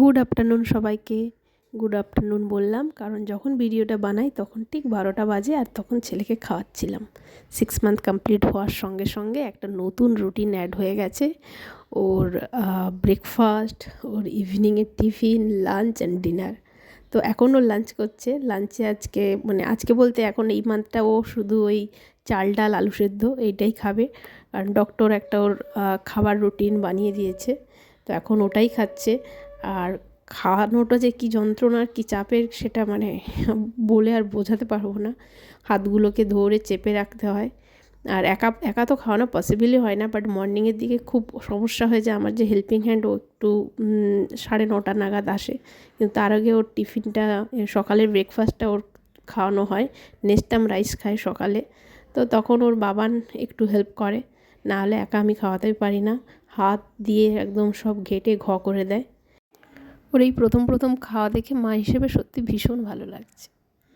Good afternoon সবাইকে। Good afternoon বললাম, কারণ যখন ভিডিওটা বানাই তখন ঠিক বারোটা বাজে আর তখন ছেলেকে খাওয়াচ্ছিলাম। সিক্স মান্থ কমপ্লিট হওয়ার সঙ্গে সঙ্গে একটা নতুন রুটিন অ্যাড হয়ে গেছে। ওর ব্রেকফাস্ট ওর ইভিনিংয়ের টিফিন লাঞ্চ অ্যান্ড ডিনার তো এখন ও লাঞ্চ করছে লাঞ্চে আজকে মানে আজকে বলতে এখন এই মান্থটা ও শুধু ওই চাল ডাল, আলু সেদ্ধ এইটাই খাবে। কারণ ডক্টর একটা ওর খাবার রুটিন বানিয়ে দিয়েছে। তো এখন ওটাই খাচ্ছে। আর খাওয়ানোটা যে কী যন্ত্রণার কী চাপের সেটা মানে বলে আর বোঝাতে পারব না। হাতগুলোকে ধরে চেপে রাখতে হয়। আর একা একা তো খাওয়ানো পসিবলই হয় না বাট মর্নিংয়ের দিকে খুব সমস্যা হয়ে যায় আমার যে হেল্পিং হ্যান্ড ও একটু সাড়ে নটা নাগাদ আসে। কিন্তু তার আগে ওর টিফিনটা সকালের ব্রেকফাস্টটা ওর খাওয়ানো হয়। নেস্টাম রাইস খায় সকালে। তো তখন ওর বাবান একটু হেল্প করে। নাহলে একা আমি খাওয়াতেই পারি না। হাত দিয়ে একদম সব ঘেটে ঘ করে দেয়। ওর এই প্রথম প্রথম খাওয়া দেখে মা হিসেবে সত্যি ভীষণ ভালো লাগছে।